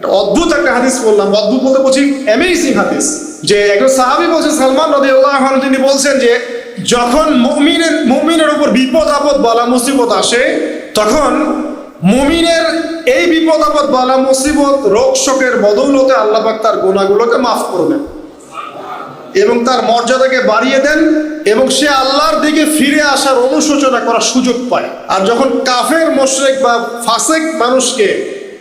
একটা অদ্ভুত একটা হাদিস বললাম অদ্ভুত বলতে বলছি অ্যামেজিং হাদিস, যে একজন সাহাবি বলছেন, সালমান রাদিয়াল্লাহু আনহু তিনি বলছেন যে, যখন মুমিনের মুমিনের উপর বিপদ, আপদ, বালা, মুসিবত আসে, তখন মুমিনের এই বিপদ, আপদ, বালা, মুসিবত, রোগ, শোকের বদৌলতে আল্লাহ পাক তার গুনাহগুলোকে মাফ করবেন এবং তার মর্যাদাকে বাড়িয়ে দেন এবং সে আল্লাহর দিকে ফিরে আসার অনুশোচনা করার সুযোগ পায়। আর যখন কাফের, মোশরেক বা ফাসেক মানুষকে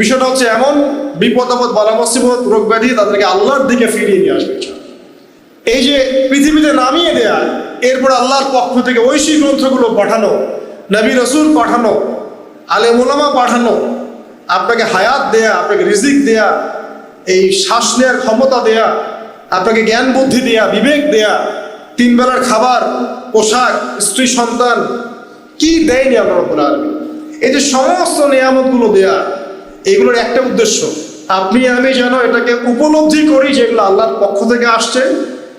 বিষয়টা হচ্ছে এমন, বিপদ আপদ বালা মুসিবত, রোগ ব্যাধি তাদেরকে আল্লাহর দিকে ফিরিয়ে নিয়ে আসবে এই যে পৃথিবীতে নামিয়ে দেয়া, এরপর আল্লাহর পক্ষ থেকে ঐশী গ্রন্থগুলো পাঠানো, নবী রসুল পাঠানো আলেমুলামা পাঠানো, আপনাকে হায়াত দেয়া, আপনাকে রিজিক দেয়া, এই শ্বাস নেওয়ার ক্ষমতা দেয়া, আপনাকে জ্ঞান বুদ্ধি দেয়া, বিবেক দেয়া, তিন বেলার খাবার, পোশাক, স্ত্রী সন্তান, কি দেয়নি আপনার উপর আর এই যে সমস্ত নিয়ামতগুলো দেয়া এগুলোর একটা উদ্দেশ্য। আপনি আমি যেন এটাকে উপলব্ধি করি যেগুলো আল্লাহর পক্ষ থেকে আসছে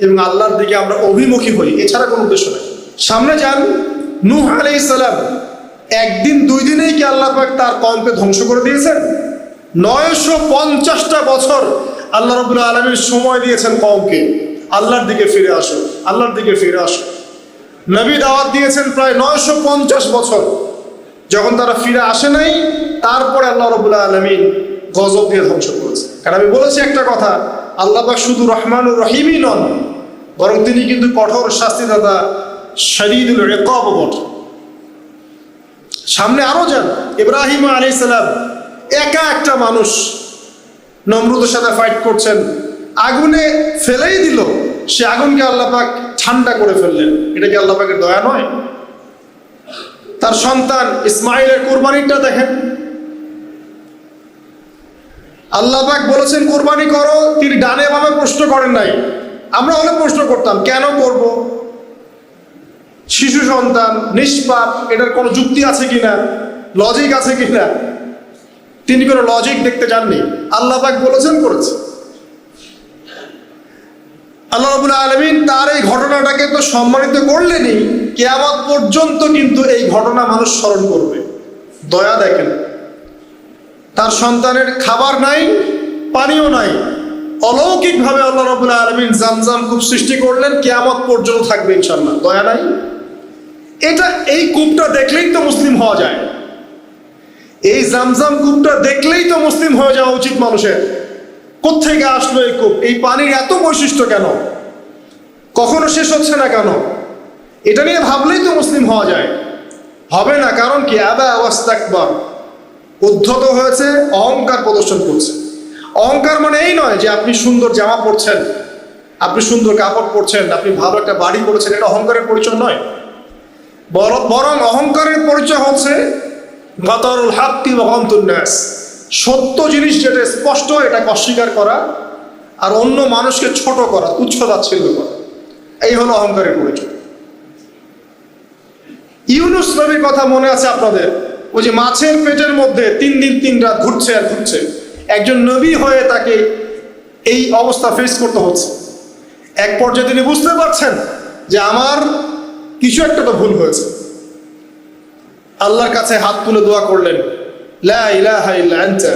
এবং আল্লাহর দিকে আমরা অভিমুখী হই, এছাড়া কোনো উদ্দেশ্য নেই। সামনে যান, নূহ আলাইহিস সালাম একদিন দুই দিনেই কি আল্লাহ পাক তার কমকে ধ্বংস করে দিয়েছেন? নয়শো পঞ্চাশটা বছর আল্লাহ রবুল্লা আলমীর সময় দিয়েছেন কমকে আল্লাহর দিকে ফিরে আসো, আল্লাহর দিকে ফিরে আসো। নবী দাওয়াত দিয়েছেন প্রায় নয়শো পঞ্চাশ বছর। যখন তারা ফিরে আসে নাই, তারপরে আল্লাহ রবুল্লা আলমিন গজব দিয়ে ধ্বংস করেছে। কারণ আমি বলেছি একটা কথা, আল্লাহ শুধু রহমানুর রহিমই নন, বরং তিনি কিন্তু কঠোর শাস্তিদাতা শরীদুল রেকব বটে। সামনে আরও যান, ইব্রাহিম আলী সালাম একা একটা মানুষ নমরুদের সাথে ফাইট করছেন, আগুনে ফেলেই দিল, সে আগুনকে আল্লাহ পাক ঠান্ডা করে ফেললেন। এটা কি আল্লাহ পাকের দয়া নয়? তার সন্তান ইসমাইলের কোরবানিটা দেখেন। আল্লাহ পাক বলেছেন, কোরবানি করো, তিনি ডানে বামে প্রশ্ন করেন নাই। আমরা হলে প্রশ্ন করতাম, কেন করব? শিশু সন্তান, নিষ্পাপ, এটার কোনো যুক্তি আছে কিনা? লজিক আছে কিনা? তিনি কোনো লজিক দেখতে চাননি। আল্লাহ পাক বলেছেন করেছে। আল্লাহ আলমিন তার এই ঘটনাটাকে তো সম্মানিত করলেনই, কেয়ামত পর্যন্ত কিন্তু এই ঘটনা মানুষ স্মরণ করবে। দয়া দেখেন, তার সন্তানের খাবার নাই, পানিও নাই, অলৌকিকভাবে আল্লাহ রবুল্লা আলমিন জামজাম খুব সৃষ্টি করলেন, কেয়ামত পর্যন্ত থাকবে ইনশাল্লাহ দয়া নাই? এটা এই কূপটা দেখলেই তো মুসলিম হওয়া যায়। এই জামজাম কূপটা দেখলেই তো মুসলিম হয়ে যাওয়া উচিত মানুষের। কোথেকে আসলো এই কূপ? এই পানির এত বৈশিষ্ট্য কেন? কখনো শেষ হচ্ছে না কেন? এটা নিয়ে ভাবলেই তো মুসলিম হওয়া যায়। হবে না, কারণ কি? আবা আওয়াস্তাকবার উদ্ধত হয়েছে, অহংকার প্রদর্শন করছে। অহংকার মানে এই নয় যে আপনি সুন্দর জামা পরছেন, আপনি সুন্দর কাপড় পরছেন, আপনি ভালো একটা বাড়ি করেছেন, এটা অহংকারের পরিচয় নয়। বরং অহংকারের পরিচয় হচ্ছে গতরুল হাক্তি বহন্তুন্যাস সত্য জিনিস যেটা স্পষ্ট, এটাকে অস্বীকার করা আর অন্য মানুষকে ছোট করা তুচ্ছ তাচ্ছিল্য করা। এই হলো অহংকারের পরিচয়। ইউনুস নবীর কথা মনে আছে আপনাদের? ওই যে মাছের পেটের মধ্যে তিন দিন তিন রাত ঘুরছে আর ঘুরছে। একজন নবী হয়ে তাকে এই অবস্থা ফেস করতে হচ্ছে। এক পর্যায়ে তিনি বুঝতে পারছেন যে আমার কিছু একটা তো ভুল হয়েছে। আল্লাহর কাছে হাত তুলে দোয়া করলেন। লা ইলাহা ইল্লা আনতা,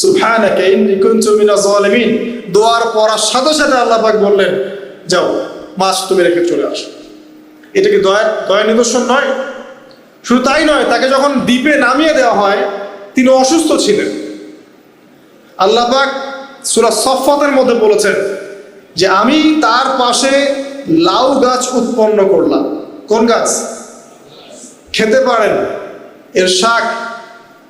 সুবহানাকা ইন্নী কুনতু মিনাজ জালিমিন দোয়ার পড়ার সাথে সাথে আল্লাহ পাক বললেন, যাও, মাছ তুমি রেখে চলে আসো। এটা কি দয়া দয়া নিদর্শন নয়? শুধু তাই নয়, তাকে যখন দ্বীপে নামিয়ে দেওয়া হয়, তিনি অসুস্থ ছিলেন। আল্লাহ পাক সূরা সফাতের মধ্যে বলেছেন যে, আমি তার পাশে লাউ গাছ উৎপন্ন করলাম। কোন গাছ? খেতে পারেন এর শাক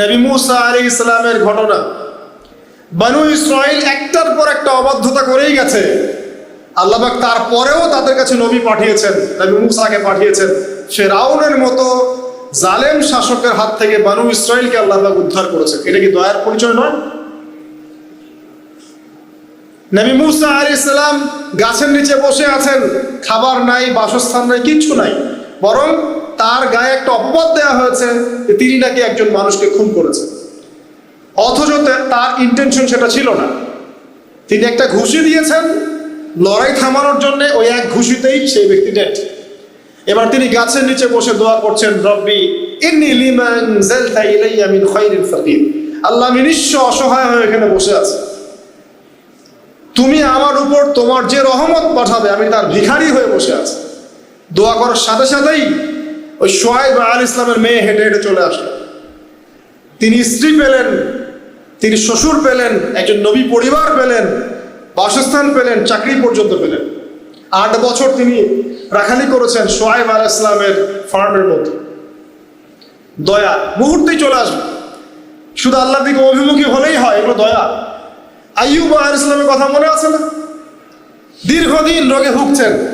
নবী মুসা আলী ইসলামের ঘটনা। বানু ইসরাইল একটার পর একটা অবাধ্যতা করেই গেছে। আল্লাহবাক তারপরেও তাদের কাছে নবী পাঠিয়েছেন, নবী মুসাকে পাঠিয়েছেন। ফেরাউনের মতো জালেম শাসকের হাত থেকে বানু ইসরাইলকে আল্লাহবাক উদ্ধার করেছেন এটা কি দয়ার পরিচয় নয়? নবী মুসা আলী ইসলাম গাছের নিচে বসে আছেন। খাবার নাই, বাসস্থান নাই, কিচ্ছু নাই। বরং তার গায়ে একটা অপবাদ দেওয়া হয়েছে যে তিনি নাকি একজন মানুষকে খুন করেছেন। অথচ তার ইন্টেনশন সেটা ছিল না। তিনি একটা ঘুষি দিয়েছেন, লড়াই থামানোর জন্য ওই এক ঘুষিতেই সেই ব্যক্তি ডেট এবার তিনি গাছের নিচে বসে দোয়া করছেন, রব্বি ইন্নি লিমান জালতা ইলাইয়া মিন খায়রিল ফাকির। আল্লাহ আমি নিঃস্ব অসহায় হয়ে এখানে বসে আছি। তুমি আমার উপর তোমার যে রহমত পাঠাবে, আমি তার ভিখারি হয়ে বসে আছি। দোয়া করার সাথে সাথেই ওই সোহাইব আল ইসলামের মেয়ে হেঁটে হেঁটে চলে আসলো। তিনি স্ত্রী পেলেন, তিনি শ্বশুর পেলেন, একজন নবী পরিবার পেলেন, বাসস্থান পেলেন, চাকরি পর্যন্ত পেলেন। আট বছর তিনি রাখালি করেছেন সোহাইব আল ইসলামের ফার্মের মধ্যে। দয়া, মুহূর্তেই চলে আসবে। শুধু আল্লাহর দিকে অভিমুখী হলেই হয়, এগুলো দয়া। আইয়ুব আল ইসলামের কথা মনে আছে না? দীর্ঘদিন রোগে ভুগছেন।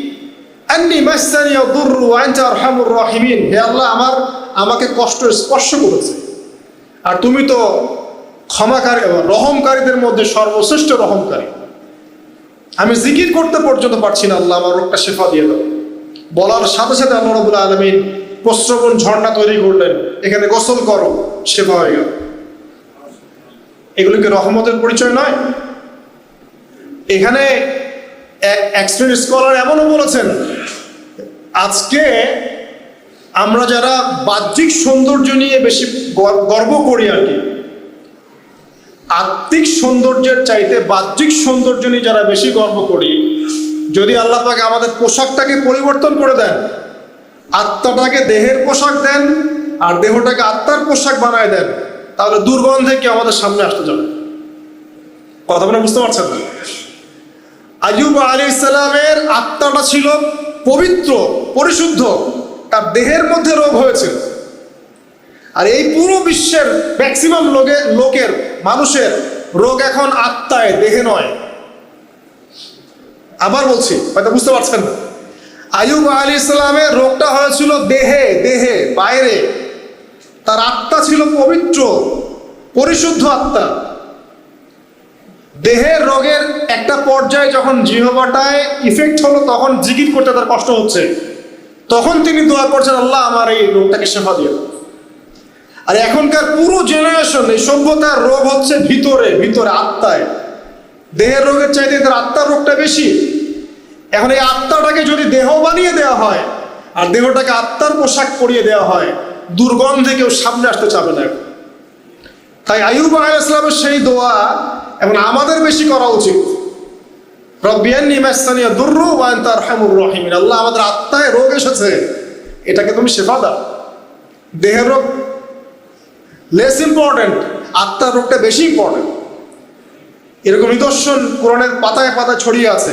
আন্নি মাসানি দুররু আনতা আরহামুর রাহিমিন। হে আল্লাহ, আমার, আমাকে কষ্ট স্পর্শ করেছে। আর তুমি তো ক্ষমাকারী রহমকারীদের মধ্যে সর্বশ্রেষ্ঠ রহমকারী। আমি জিকির করতে পর্যন্ত পারছি না, আল্লাহ আমার রোগটা শেফা দিয়ে দাও। বলার সাথে সাথে আল্লাহ রবুল আলমিন প্রশ্রবণ ঝর্ণা তৈরি করলেন। এখানে গোসল করো, শেফা হয়ে গেল। এগুলো কি রহমতের পরিচয় নয়? এখানে এক স্কলার এমনও বলেছেন আজকে আমরা যারা বাহ্যিক সৌন্দর্য নিয়ে বেশি গর্ব করি আর কি, আত্মিক সৌন্দর্যের চাইতে বাহ্যিক সৌন্দর্য নিয়ে যারা বেশি গর্ব করি, যদি আল্লাহ পাকে আমাদের পোশাকটাকে পরিবর্তন করে দেন, আত্মাটাকে দেহের পোশাক দেন, আর দেহটাকে আত্মার পোশাক বানায় দেন, তাহলে দুর্গন্ধে কি আমাদের সামনে আসতে যাবে? কথা বলে বুঝতে পারছেন না? আইয়ুব আলী ইসলামের আত্মাটা ছিল পবিত্র, পরিশুদ্ধ, তার দেহের মধ্যে রোগ হয়েছিল। আর এই পুরো বিশ্বের ম্যাক্সিমাম লোকে, লোকের, মানুষের রোগ এখন আত্মায়, দেহে নয়। আবার বলছি, হয়তো বুঝতে পারছেন না। আইয়ুব আলী ইসলামের রোগটা হয়েছিল দেহে দেহে, বাইরে। তার আত্মা ছিল পবিত্র, পরিশুদ্ধ আত্মা। দেহের রোগের একটা পর্যায়ে যখন জিহবাটায় ইফেক্ট হলো, তখন জিকির করতে তার কষ্ট হচ্ছে। তখন তিনি দোয়া করছেন, আল্লাহ, আমার এই রোগটাকে সেবা দিও। আর এখনকার পুরো জেনারেশন এই সভ্যতার রোগ হচ্ছে ভিতরে ভিতরে আত্মায়। দেহের রোগের চাইতে তার আত্মার রোগটা বেশি। এখন এই আত্মাটাকে যদি দেহ বানিয়ে দেওয়া হয়, আর দেহটাকে আত্মার পোশাক পরিয়ে দেওয়া হয়, দুর্গন্ধে কেউ সামনে আসতে চাবে না তাই আইয়ুব আলাইহিসসালামের সেই দোয়া এখন আমাদের বেশি করা উচিত। রব্বিয়ান্নি মাসানিয়া দুররু ওয়া আনতা আরহামুর রাহিমিন। আল্লাহ আমাদের আত্মায় রোগ এসেছে, এটাকে তুমি শেফা দাও। লেস আত্মার বেশি এরকম পাতায় ছড়িয়ে আছে।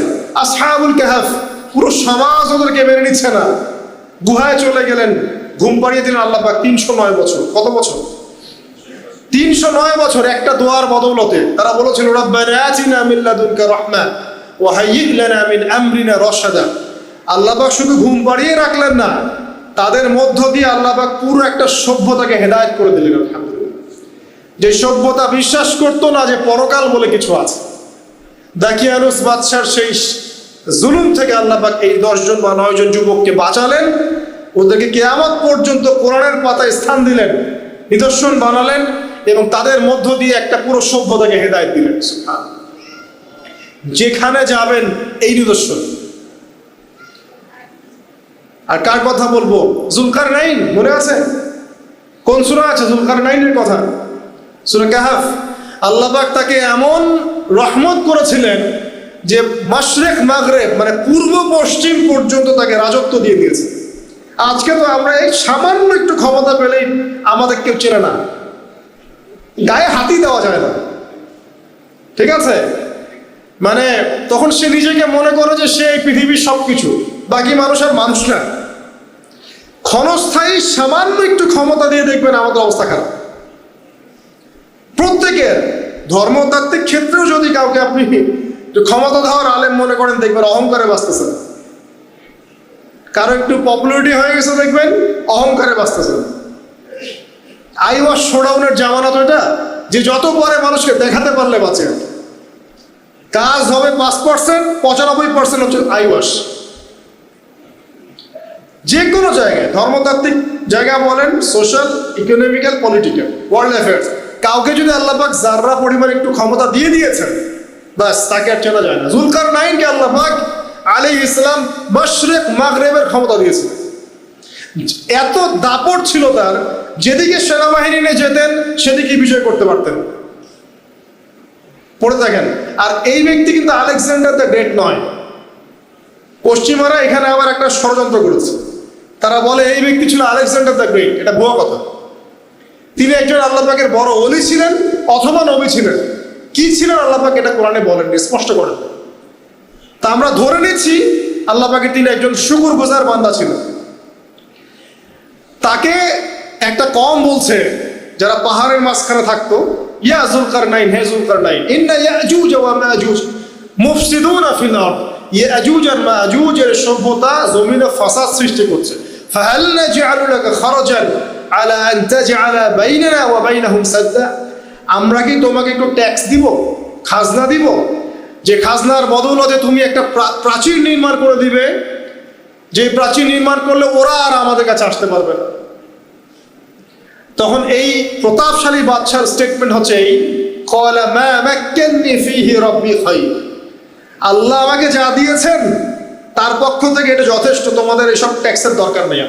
পুরো সমাজ ওদেরকে মেনে নিচ্ছে না। গুহায় চলে গেলেন, ঘুম পাড়িয়ে দিলেন আল্লাহ তিনশো নয় বছর। কত বছর? তিনশো নয় বছর একটা দোয়ার বদৌলতে তারা বলেছিল, রব্বানা আতিনা লাদুনকা রাহমা ওয়া হাইয়্যি লানা আমরিনা রশাদা। আল্লাহ পাক শুধু ঘুম পাড়িয়ে রাখলেন না, তাদের মধ্য দিয়ে আল্লাহবাক পুরো একটা সভ্যতাকে হেদায়েত করে দিলেন যে সভ্যতা বিশ্বাস করতো না যে পরকাল বলে কিছু আছে। দাকিয়ানুস বাদশার সেই জুলুম থেকে আল্লাহবাক এই দশজন বা নয়জন যুবককে বাঁচালেন, ওদেরকে কেয়ামত পর্যন্ত কোরআনের পাতায় স্থান দিলেন, নিদর্শন বানালেন এবং তাদের মধ্য দিয়ে একটা পুরো সভ্যতাকে হেদায়ত দিলেন যেখানে যাবেন এই নিদর্শন। আর কার কথা বলব? জুলকার নাইন মনে আছে? কোন সুরা আছে? জুলকার নাইনের কথা। সুরা কাহাফ। আল্লাহবাক তাকে এমন রহমত করেছিলেন যে মাশরেক, মাগরেব মানে পূর্ব পশ্চিম পর্যন্ত তাকে রাজত্ব দিয়ে দিয়েছে। আজকে তো আমরা এই সামান্য একটু ক্ষমতা পেলেই আমাদের কেউ চেনে না। গায়ে হাতি দেওয়া যায় না। ঠিক আছে? মানে তখন সে নিজেকে মনে করে যে সে এই পৃথিবীর সব কিছু বাকি মানুষ আর মানুষ না। ক্ষণস্থায়ী সামান্য একটু ক্ষমতা দিয়ে দেখবেন আমাদের অবস্থা খারাপ। প্রত্যেকের ধর্মতাত্ত্বিক ক্ষেত্রেও যদি কাউকে আপনি ক্ষমতা দেওয়ার আলেম মনে করেন, দেখবেন অহংকারে বাঁচতেছেন কারও একটু পপুলারিটি হয়ে গেছে, দেখবেন অহংকারে বাঁচতেছেন আই ওয়াশ শোডাউনের জামানত এটা যে যত পরে মানুষকে দেখাতে পারলে বাঁচে। কাজ হবে পাঁচ পার্সেন্ট পঁচানব্বই পার্সেন্ট হচ্ছে আই ওয়াশ যে কোনো জায়গায়, ধর্মতাত্ত্বিক জায়গা বলেন, social, economical, political, world affairs, কাউকে যদি আল্লাপাক জাররা পরিমাণ একটু ক্ষমতা দিয়ে দিয়েছেন, ব্যাস, তাকে আর চেনা যায় না। জুলকার নাইনকে আল্লাপাক আলী ইসলাম মশরেক, মাগরেবের ক্ষমতা দিয়েছিলেন এত দাপট ছিল তার যেদিকে সেনাবাহিনী নিয়ে যেতেন, সেদিকে বিজয় করতে পারতেন। পড়ে দেখেন আর এই ব্যক্তি কিন্তু আলেকজান্ডার দ্য গ্রেট নয়। পশ্চিমারা এখানে আবার একটা ষড়যন্ত্র করেছে। তারা বলে, এই ব্যক্তি ছিল আলেকজান্ডার দ্য গ্রেট। এটা ভুয়া কথা। তিনি একজন আল্লাহ পাকের বড় অলি ছিলেন অথবা নবী ছিলেন। কি ছিলেন আল্লাহ পাক এটা কোরআনে বলেন স্পষ্ট করেন তা আমরা ধরে নিচ্ছি, আল্লাহ পাকের তিনি একজন শুকুর গোজার বান্দা ছিলেন। তাকে একটা কম বলছে, যারা পাহাড়ের মাঝখানে থাকতো, ইয়া জুলকার নাইন হে জুলকার নাইন ইন্না ইয়াজুজ ওয়া মাজুজ, মুফসিদুনা ফিল আরদ, ইয়াজুজ আর মাজুজের সভ্যতা জমিনে ফাসাদ সৃষ্টি করছে। ফাহাল নাজআলু লাকা খারাজান আলা আন তাজআলা বাইনানা ওয়া বাইনাহুম সাদ্দা। আমরা কি তোমাকে একটু ট্যাক্স দিব? খাজনা দিব? যে খাজনার বদৌলতে তুমি একটা প্রা- প্রাচীর নির্মাণ করে দিবে। যে প্রাচীর নির্মাণ করলে ওরা আর আমাদের কাছে আসতে পারবে না। তখন এই প্রতাপশালী বাদশার স্টেটমেন্ট হচ্ছে এই আল্লাহ আমাকে যা দিয়েছেন, তার পক্ষ থেকে এটা যথেষ্ট, তোমাদের এসব ট্যাক্সের দরকার নেই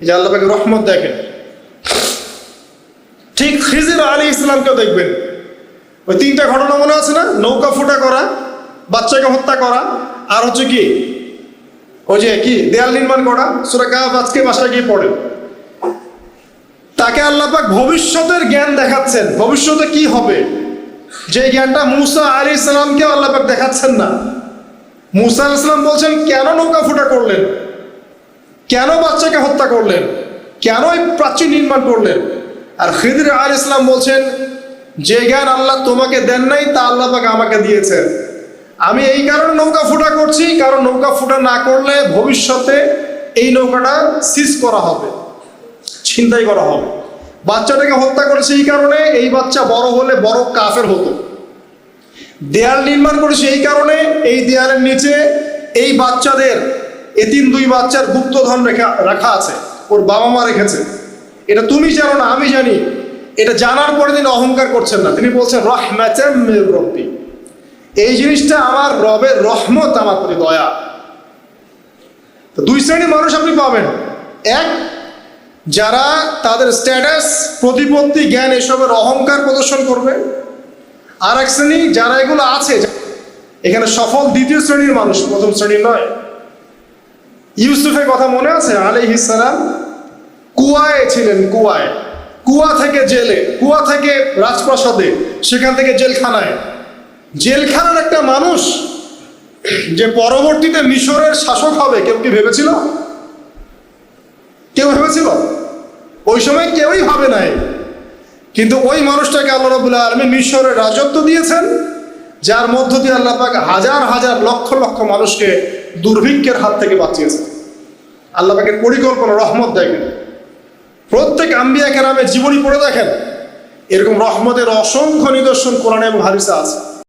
এই যে আল্লাহ পাকে রহমত দেখেন। ঠিক খিজির আলী ইসলামকেও দেখবেন। ওই তিনটা ঘটনা মনে আছে না? নৌকা ফুটা করা, বাচ্চাকে হত্যা করা, আর হচ্ছে কি? ওই যে কি? দেয়াল নির্মাণ করা। সুরা কাহাফ আজকে বাসায় গিয়ে পড়ে। তাকে আল্লাপাক ভবিষ্যতের জ্ঞান দেখাচ্ছেন। ভবিষ্যতে কি হবে? যে জ্ঞানটা মুসা আলী ইসলামকে আল্লাপাক দেখাচ্ছেন না। মুসা আলী ইসলাম বলছেন, কেন নৌকা ফুটা করলেন? কেন বাচ্চাকে হত্যা করলেন? কেন এই প্রাচীর নির্মাণ করলেন? আর খিদির আল ইসলাম বলছেন, যে জ্ঞান আল্লাহ তোমাকে দেন নাই, তা আল্লাহ পাক আমাকে দিয়েছেন। আমি এই কারণে নৌকা ফুটা করছি, কারণ নৌকা ফুটা না করলে ভবিষ্যতে এই নৌকাটা সিজ করা হবে। ছিনতাই করা হবে বাচ্চাটাকে হত্যা করেছে এই কারণে এই বাচ্চা বড় হলে বড় কাফের হতো। দেয়াল নির্মাণ করেছে এই কারণে এই দেয়ালের নিচে এই বাচ্চাদের এতিম দুই বাচ্চার গুপ্তধন রেখা, রাখা আছে। ওর বাবা মা রেখেছে। এটা তুমি জানো না, আমি জানি। এটা জানার পরে তিনি অহংকার করছেন না। তিনি বলছেন রহমাতাম মির রব্বি। এই জিনিসটা আমার রবের রহমত আমার প্রতি দয়া। দুই শ্রেণির মানুষ আপনি পাবেন। এক যারা তাদের স্ট্যাটাস প্রতিপত্তি, জ্ঞান এসবের অহংকার প্রদর্শন করবে। আর এক শ্রেণি, যারা এগুলো আছে, এখানে সফল দ্বিতীয় শ্রেণির মানুষ, প্রথম শ্রেণির নয়। ইউসুফের কথা মনে আছে? আলাইহিস সালাম কুয়ায় ছিলেন, কুয়ায়। কুয়া থেকে জেলে, কুয়া থেকে রাজপ্রাসাদে, সেখান থেকে জেলখানায়। জেলখানার একটা মানুষ যে পরবর্তীতে মিশরের শাসক হবে, কেউ কি ভেবেছিল? কেউ ভেবেছিল? ওই সময় কেউই ভাবে নাই। কিন্তু ওই মানুষটাকে আল্লাহ রবুল্লাহ আলমী মিশরের রাজত্ব দিয়েছেন, যার মধ্য দিয়ে আল্লাহ পাক হাজার হাজার লক্ষ লক্ষ মানুষকে দুর্ভিক্ষের হাত থেকে বাঁচিয়েছেন। আল্লাহ পাকের পরিকল্পনা, রহমত দেখেন। প্রত্যেক আম্বিয়া কেরামের জীবনী পড়ে দেখেন, এরকম রহমতের অসংখ্য নিদর্শন কোরআনে এবং হারিসা আছে।